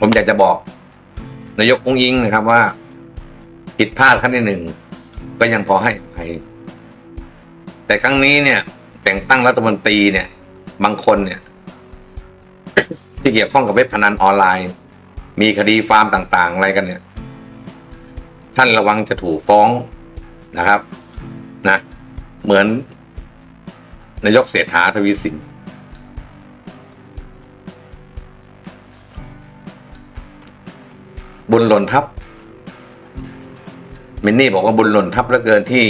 ผมอยากจะบอกนายกองยิงนะครับว่า ผิดพลาดครั้งที่หนึ่งก็ยังพอให้อภัยแต่ครั้งนี้เนี่ย แต่งตั้งรัฐมนตรีเนี่ย บางคนเนี่ย ที่เกี่ยวข้องกับเว็บพนันออนไลน์ มีคดีฟาร์มต่าง ๆ อะไรกันเนี่ย ท่านระวังจะถูกฟ้องนะครับ นะ เหมือนนายกเศรษฐาทวีสิน บุญหล่นทับมินนี่บอกว่าบุญหล่นทับเหลือเกินที่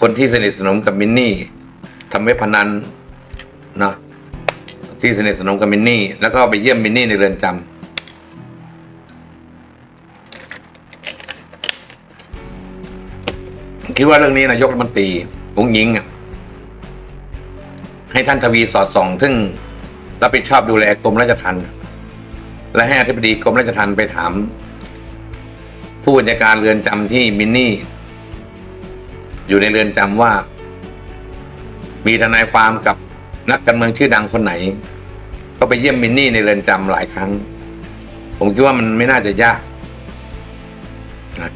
คนที่สนิทสนมกับมินนี่ทำเว็บพนันเนาะที่สนิทสนมกับมินนี่ แล้วก็ไปเยี่ยมมินนี่ในเรือนจำคิดว่าเรื่องนี้นายกรัฐมนตรีอุ้งยิงให้ท่านทวีสอดส่อง ซึ่งรับผิดชอบดูแลกรมราชทัณฑ์ และให้อธิบดีกรมราชทัณฑ์ไปถาม ผู้บัญชาการเรือนจำที่มินนี่ อยู่ในเรือนจำว่า มีทนายฟาร์มกับนักการเมืองชื่อดังคนไหน ก็ไปเยี่ยมมินนี่ในเรือนจำหลายครั้ง ผมคิดว่ามันไม่น่าจะยากนะ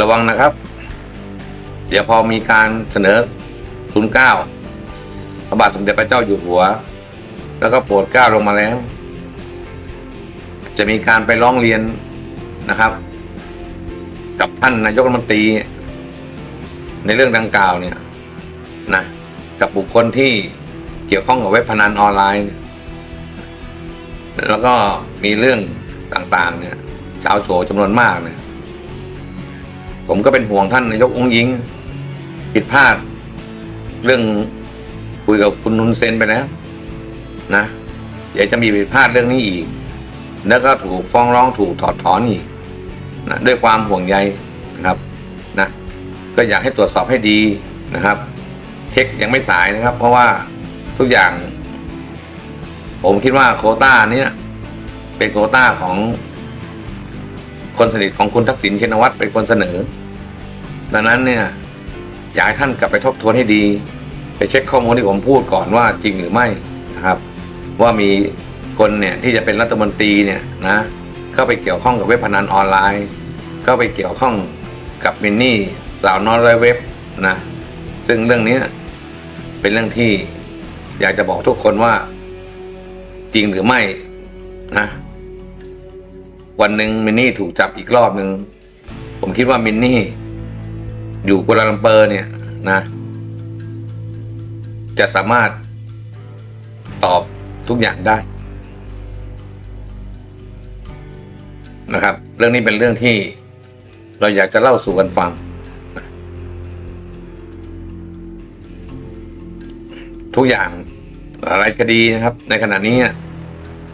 ระวังนะครับ เดี๋ยวพอมีการเสนอทุนเก้าพระบาทสมเด็จพระเจ้าอยู่หัว แล้วก็โปรดเกล้าลงมาแล้ว จะมีการไปร้องเรียนนะครับ กับท่านนายกรัฐมนตรี ในเรื่องดังกล่าวเนี่ยนะกับบุคคลที่เกี่ยวข้องกับเว็บพนันออนไลน์ แล้วก็มีเรื่องต่างๆ เนี่ยชาวโฉจำนวนมากเนี่ยผมก็เป็นห่วงท่านนายกองค์ยิง ผิดพลาด เรื่องคุยกับคุณนุนเซนไปแล้วนะเดี๋ยวจะมีผิดพลาดเรื่องนี้อีก แล้วก็ถูกฟ้องร้องถูกถอดถอนอีกนะด้วยความห่วงใยนะครับนะก็อยากให้ตรวจสอบให้ดีนะครับ เช็คยังไม่สายนะครับ เพราะว่าทุกอย่าง ผมคิดว่าโคต้านี้เป็นโคต้าของคนสนิทของคุณทักษิณชินวัตรเป็นคนเสนอ ดังนั้นเนี่ยอยากให้ท่านกลับไปทบทวนให้ดี ไปเช็คข้อมูลที่ผมพูดก่อนว่าจริงหรือไม่นะครับ ว่ามี คนเนี่ยที่จะเป็นรัฐมนตรีเนี่ยนะเข้าไปเกี่ยวข้องกับเว็บพนันออนไลน์ เข้าไปเกี่ยวข้องกับมินนี่สาวน้อยร้อยเว็บนะซึ่งเรื่องนี้เป็นเรื่องที่อยากจะบอกทุกคนว่าจริงหรือไม่นะ วันหนึ่งมินนี่ถูกจับอีกรอบหนึ่งผมคิดว่ามินนี่ อยู่กัวลาลัมเปอร์เนี่ยนะ จะสามารถตอบทุกอย่างได้ นะครับ เรื่องนี้เป็นเรื่องที่เราอยากจะเล่าสู่กันฟัง ทุกอย่างหลายคดีนะครับ ในขณะนี้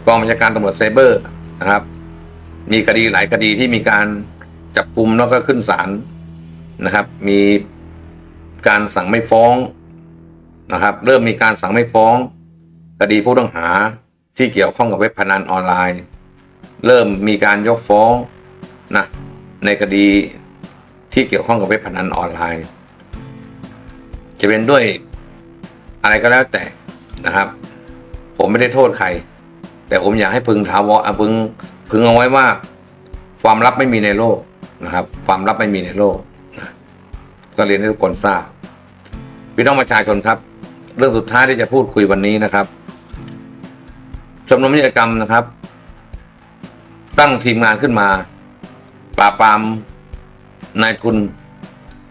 กองบัญชาการตำรวจไซเบอร์นะครับ มีคดีหลายคดีที่มีการจับกลุ่มแล้วก็ขึ้นศาลนะครับ มีการสั่งไม่ฟ้องนะครับ เริ่มมีการสั่งไม่ฟ้อง คดีผู้ต้องหาที่เกี่ยวข้องกับเว็บพนันออนไลน์ เริ่มมีการยกฟ้องนะในคดีที่เกี่ยวข้องกับเว็บพนันออนไลน์ จะเป็นด้วยอะไรก็แล้วแต่นะครับ ผมไม่ได้โทษใคร แต่ผมอยากให้พึงถาวรอะพึงพึงเอาไว้ว่า ความลับไม่มีในโลกนะครับ ความลับไม่มีในโลกนะก็เรียนให้ทุกคนทราบพี่น้องประชาชนครับ เรื่องสุดท้ายที่จะพูดคุยวันนี้นะครับชมรมนิยกรรมนะครับ ตั้งทีมงานขึ้นมา ปราบปรามนายทุน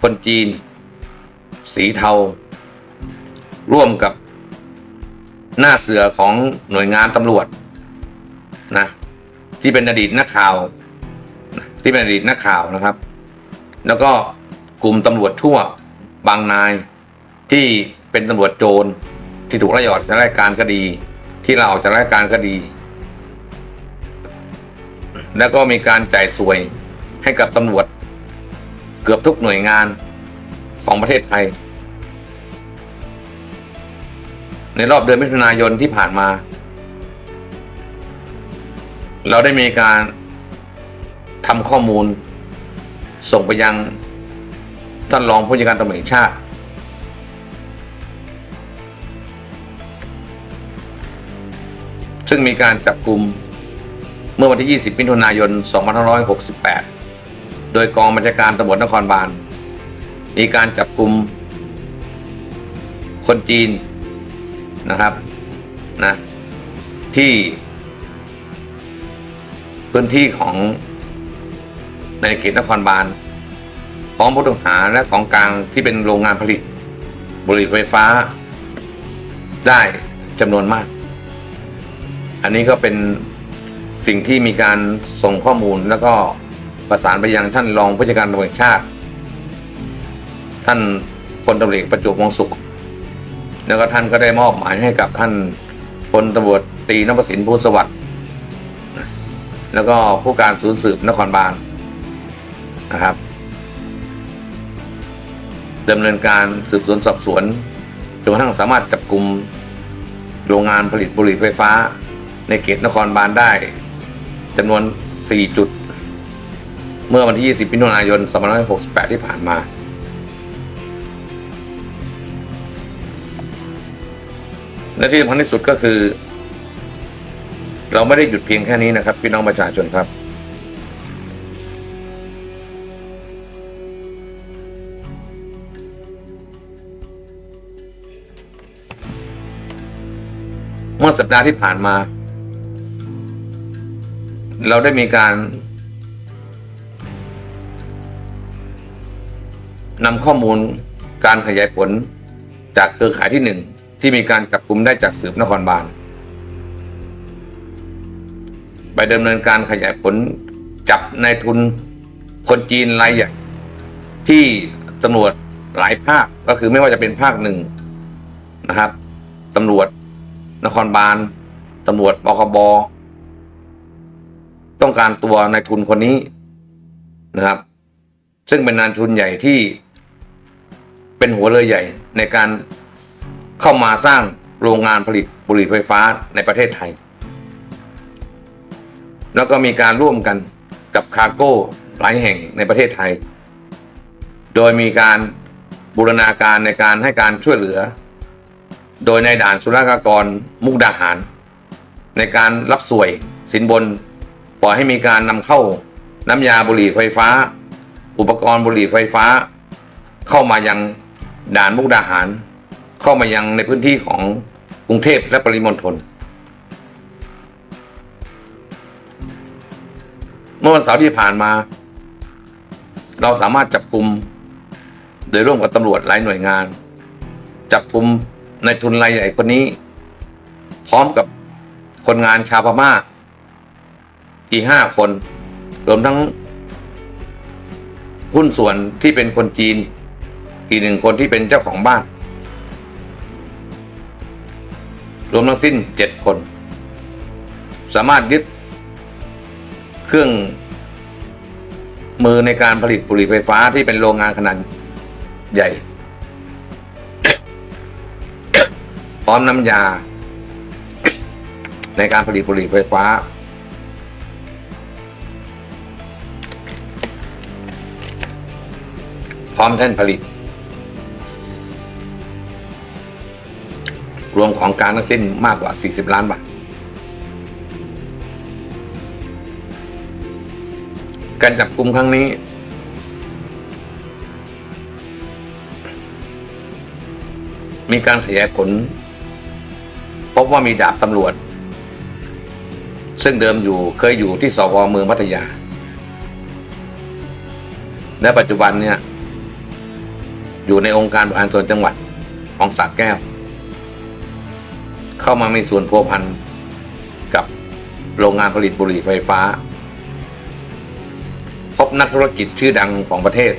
คนจีน สีเทา ร่วมกับหน้าเสือของหน่วยงานตำรวจนะที่เป็นอดีตนักข่าว ที่เป็นอดีตนักข่าวนะครับ แล้วก็กลุ่มตำรวจชั่วบางนายที่เป็นตำรวจโจรที่ถูกไล่ออกจากราชการก็ดี ที่เราออกจากราชการก็ดี แล้วก็มีการจ่ายสวยให้กับตำรวจ เกือบทุกหน่วยงานของประเทศไทย ในรอบเดือนมิถุนายนที่ผ่านมา เราได้มีการทำข้อมูล ส่งไปยังท่านรองผู้จัดการตำรวจแห่งชาติ ซึ่งมีการจับกลุ่ม เมื่อวันที่ 20 มิถุนายน 2568 โดยกองบัญชาการตำรวจนครบาล มีการจับกลุ่มคนจีนนะครับนะที่พื้นที่ของในเขตนครบาลพร้อมผู้ต้องหาและของกลางที่เป็นโรงงานผลิต บุหรี่ไฟฟ้า ได้จำนวนมาก อันนี้ก็เป็น สิ่งที่มีการส่งข้อมูลแล้วก็ประสานไปยังท่านรองผู้จัดการตำรวจชาติ ท่านพลตำรวจเอกประจวบวงสุข แล้วก็ท่านก็ได้มอบหมายให้กับท่านพลตำรวจตีนพสินพูสวัสดิ์แล้วก็ผู้การศูนย์สืบนครบาลนะครับดำเนินการสืบสวนสอบสวนจนกระทั่งสามารถจับกลุ่มโรงงานผลิตบุหรี่ไฟฟ้า ในเขตนครบาลได้ จำนวน 4 จุด เมื่อวันที่ 20 มิถุนายน 2568 ที่ผ่านมา และที่สำคัญที่สุดก็คือ เราไม่ได้หยุดเพียงแค่นี้นะครับ พี่น้องประชาชนครับ เมื่อสัปดาห์ที่ผ่านมา เราได้มีการนำข้อมูลการขยายผลจากเครือข่ายที่หนึ่งที่มีการจับกลุ่มได้จากสืบนครบาลไปดำเนินการขยายผลจับนายทุนคนจีนรายใหญ่ที่ตำรวจหลายภาคก็คือไม่ว่าจะเป็นภาคหนึ่งนะครับตำรวจนครบาลตำรวจปคบ ต้องการตัวนายทุนคนนี้นะครับ ซึ่งเป็นนายทุนใหญ่ที่เป็นหัวเรือใหญ่ในการเข้ามาสร้างโรงงานผลิตบุหรี่ไฟฟ้าในประเทศไทย แล้วก็มีการร่วมกันกับคาร์โก้หลายแห่งในประเทศไทย โดยมีการบูรณาการในการให้การช่วยเหลือ โดยในด่านสุรากากรมุกดาหาร ในการรับสวยสินบน ล่อยให้มีการนำเข้าน้ำยาบุหรี่ไฟฟ้า อุปกรณ์บุหรี่ไฟฟ้า เข้ามายังด่านมุกดาหาร เข้ามายังในพื้นที่ของกรุงเทพและปริมณฑลเมื่อวันเสาร์ที่ผ่านมา เราสามารถจับกลุ่มโดยร่วมกับตำรวจหลายหน่วยงาน จับกลุ่มในทุนรายใหญ่คนนี้ พร้อมกับคนงานชาวพม่า อีกห้าคน รวมทั้งหุ้นส่วนที่เป็นคนจีน อีกหนึ่งคนที่เป็นเจ้าของบ้าน รวมทั้งสิ้นเจ็ดคน สามารถยึดเครื่องมือในการผลิตบุหรี่ไฟฟ้าที่เป็นโรงงานขนาดใหญ่พร้อมน้ำยา ในการผลิตบุหรี่ไฟฟ้า ร้อมแท่นผลิต รวมของการทั้งสิ้นมากกว่า 40 ล้านบาท การจับกลุ่มครั้งนี้ มีการขยายผล พบว่ามีดาบตำรวจ ซึ่งเดิมอยู่เคยอยู่ที่สพเมืองพัทยาและปัจจุบันเนี่ย อยู่ในองค์การบริหารส่วนจังหวัดของสระแก้ว เข้ามามีส่วนพัวพันกับโรงงานผลิตบุหรี่ไฟฟ้า พบนักธุรกิจชื่อดังของประเทศ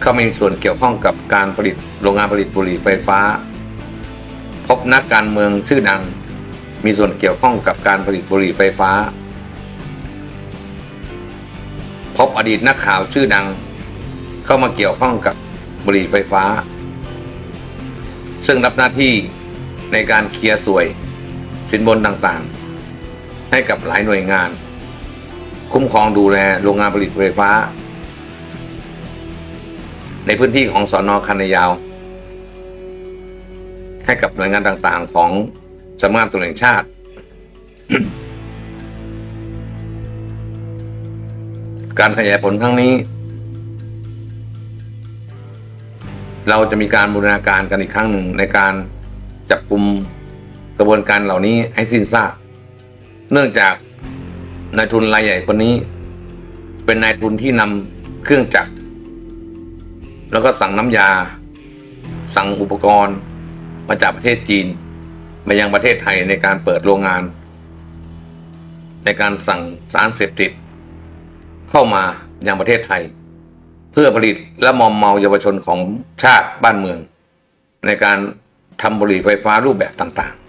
เข้ามามีส่วนเกี่ยวข้องกับการผลิตโรงงานผลิตบุหรี่ไฟฟ้า พบนักการเมืองชื่อดัง มีส่วนเกี่ยวข้องกับการผลิตบุหรี่ไฟฟ้า พบอดีตนักข่าวชื่อดัง เข้ามาเกี่ยวข้องกับบุหรี่ไฟฟ้า ซึ่งรับหน้าที่ในการเคลียร์สวย สินบนต่างๆ ให้กับหลายหน่วยงาน คุ้มครองดูแลโรงงานผลิตไฟฟ้า ในพื้นที่ของสอนอคันยาว ให้กับหน่วยงานต่างๆ ของสำนักงานตำรวจแห่งชาติ การขยายผลครั้งนี้ เราจะมีการบูรณาการกันอีกครั้งหนึ่งในการจับกลุ่มกระบวนการเหล่านี้ให้สิ้นซากเนื่องจากนายทุนรายใหญ่คนนี้ เป็นนายทุนที่นำเครื่องจักร แล้วก็สั่งน้ำยา สั่งอุปกรณ์ มาจากประเทศจีน มายังประเทศไทยในการเปิดโรงงาน ในการสั่งสารเสพติด เข้ามาอย่างประเทศไทย เพื่อผลิตและมอมเมาเยาวชนของชาติบ้านเมือง ในการทำบุหรี่ไฟฟ้ารูปแบบต่างๆ